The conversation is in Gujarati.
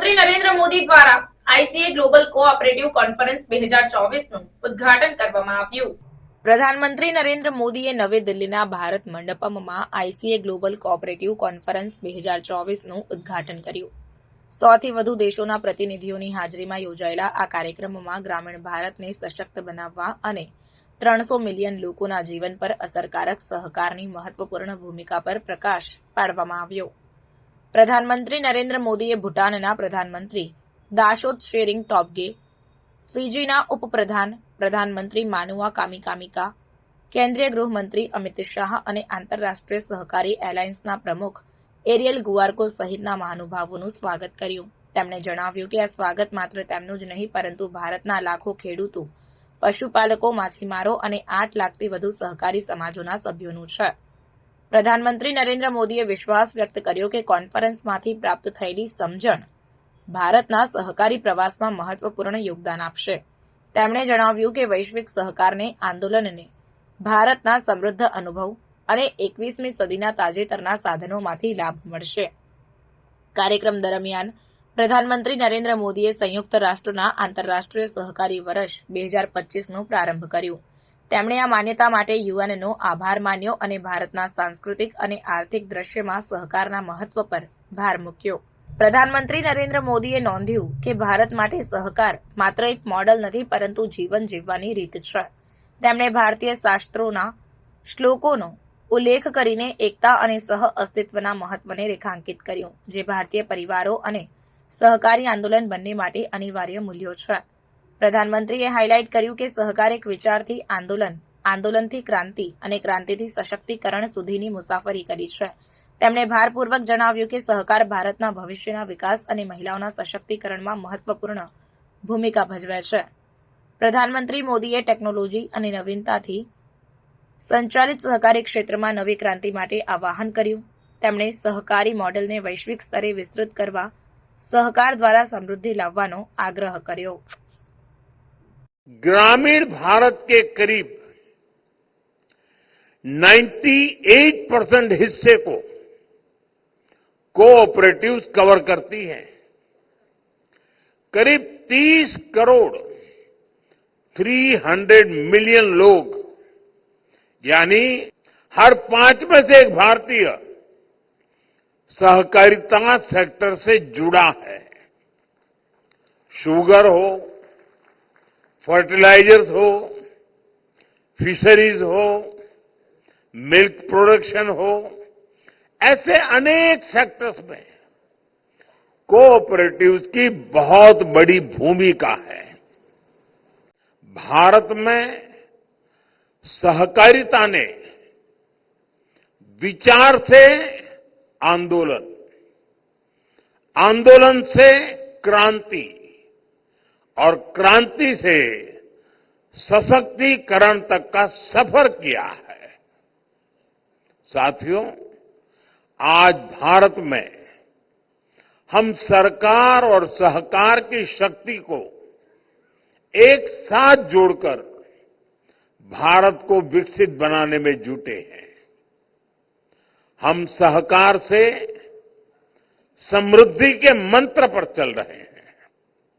પ્રધાનમંત્રી નરેન્દ્ર મોદી દ્વારા આઈસીએ ગ્લોબલ કોઓપરેટિવ કોન્ફરન્સ બે હજાર ચોવીસનું ઉદઘાટન કરવામાં આવ્યું. પ્રધાનમંત્રી નરેન્દ્ર મોદીએ નવી દિલ્હીના ભારત મંડપમમાં આઈસીએ ગ્લોબલ કોઓપરેટિવ કોન્ફરન્સ બે હજાર ચોવીસનું ઉદઘાટન કર્યું. સોથી વધુ દેશોના પ્રતિનિધિઓની હાજરીમાં યોજાયેલા આ કાર્યક્રમમાં ગ્રામીણ ભારતને સશક્ત બનાવવા અને ત્રણસો મિલિયન લોકોના જીવન પર અસરકારક સહકારની મહત્વપૂર્ણ ભૂમિકા પર પ્રકાશ પાડવામાં આવ્યો. પ્રધાનમંત્રી નરેન્દ્ર મોદીએ ભૂટાનના પ્રધાનમંત્રી દાશોદ શેરિંગ ટોપગે, ફિજીના ઉપપ્રધાન પ્રધાનમંત્રી માનુઆ કામિકામિકા, કેન્દ્રીય ગૃહમંત્રી અમિત શાહ અને આંતરરાષ્ટ્રીય સહકારી એરલાઇન્સના પ્રમુખ એરિયલ ગુઆર્કો સહિતના મહાનુભાવોનું સ્વાગત કર્યું. તેમણે જણાવ્યું કે આ સ્વાગત માત્ર તેમનું જ નહીં, પરંતુ ભારતના લાખો ખેડૂતો, પશુપાલકો, માછીમારો અને આઠ લાખથી વધુ સહકારી સમાજોના સભ્યોનું છે. પ્રધાનમંત્રી નરેન્દ્ર મોદીએ વિશ્વાસ વ્યક્ત કર્યો કે કોન્ફરન્સમાંથી પ્રાપ્ત થયેલી સમજણ ભારતના સહકારી પ્રવાસમાં મહત્વપૂર્ણ યોગદાન આપશે. તેમણે જણાવ્યું કે વૈશ્વિક સહકારને આંદોલનને ભારતના સમૃદ્ધ અનુભવ અને એકવીસમી સદીના તાજેતરના સાધનોમાંથી લાભ મળશે. કાર્યક્રમ દરમિયાન પ્રધાનમંત્રી નરેન્દ્ર મોદીએ સંયુક્ત રાષ્ટ્રના આંતરરાષ્ટ્રીય સહકારી વર્ષ બે હજાર પચીસનો પ્રારંભ કર્યો. તેમણે આ માન્યતા માટે યુએનનો આભાર માન્યો અને ભારતના સાંસ્કૃતિક અને આર્થિક દ્રશ્યમાં સહકારના મહત્વ પર ભાર મૂક્યો. પ્રધાનમંત્રી નરેન્દ્ર મોદીએ નોંધ્યું કે ભારત માટે સહકાર માત્ર એક મોડલ નથી, પરંતુ જીવન જીવવાની રીત છે. તેમણે ભારતીય શાસ્ત્રોના શ્લોકોનો ઉલ્લેખ કરીને એકતા અને સહ અસ્તિત્વના મહત્વને રેખાંકિત કર્યું, જે ભારતીય પરિવારો અને સહકારી આંદોલન બંને માટે અનિવાર્ય મૂલ્યો છે. પ્રધાનમંત્રીએ હાઇલાઇટ કર્યું કે સહકાર એક વિચારથી આંદોલન, આંદોલનથી ક્રાંતિ અને ક્રાંતિથી સશક્તિકરણ સુધીની મુસાફરી કરી છે. તેમણે ભારપૂર્વક જણાવ્યું કે સહકાર ભારતના ભવિષ્યના વિકાસ અને મહિલાઓના સશક્તિકરણમાં મહત્વપૂર્ણ ભૂમિકા ભજવે છે. પ્રધાનમંત્રી મોદીએ ટેકનોલોજી અને નવીનતાથી સંચાલિત સહકારી ક્ષેત્રમાં નવી ક્રાંતિ માટે આવાહન કર્યું. તેમણે સહકારી મોડેલને વૈશ્વિક સ્તરે વિસ્તૃત કરવા સહકાર દ્વારા સમૃદ્ધિ લાવવાનો આગ્રહ કર્યો. ग्रामीण भारत के करीब 98 परसेंट हिस्से को कोऑपरेटिव्स कवर करती हैं। करीब 30 करोड़ 300 मिलियन लोग, यानी हर पाँच में से एक भारतीय सहकारिता सेक्टर से जुड़ा है। शुगर हो फर्टिलाइजर्स हो फिशरीज हो मिल्क प्रोडक्शन हो ऐसे अनेक सेक्टर्स में कोऑपरेटिव्स की बहुत बड़ी भूमिका है। भारत में सहकारिता ने विचार से आंदोलन आंदोलन से क्रांति और क्रांति से सशक्तिकरण तक का सफ़र किया है। साथियों, आज भारत में हम सरकार और सहकार की शक्ति को एक साथ जोड़कर भारत को विकसित बनाने में जुटे हैं। हम सहकार से समृद्धि के मंत्र पर चल रहे हैं।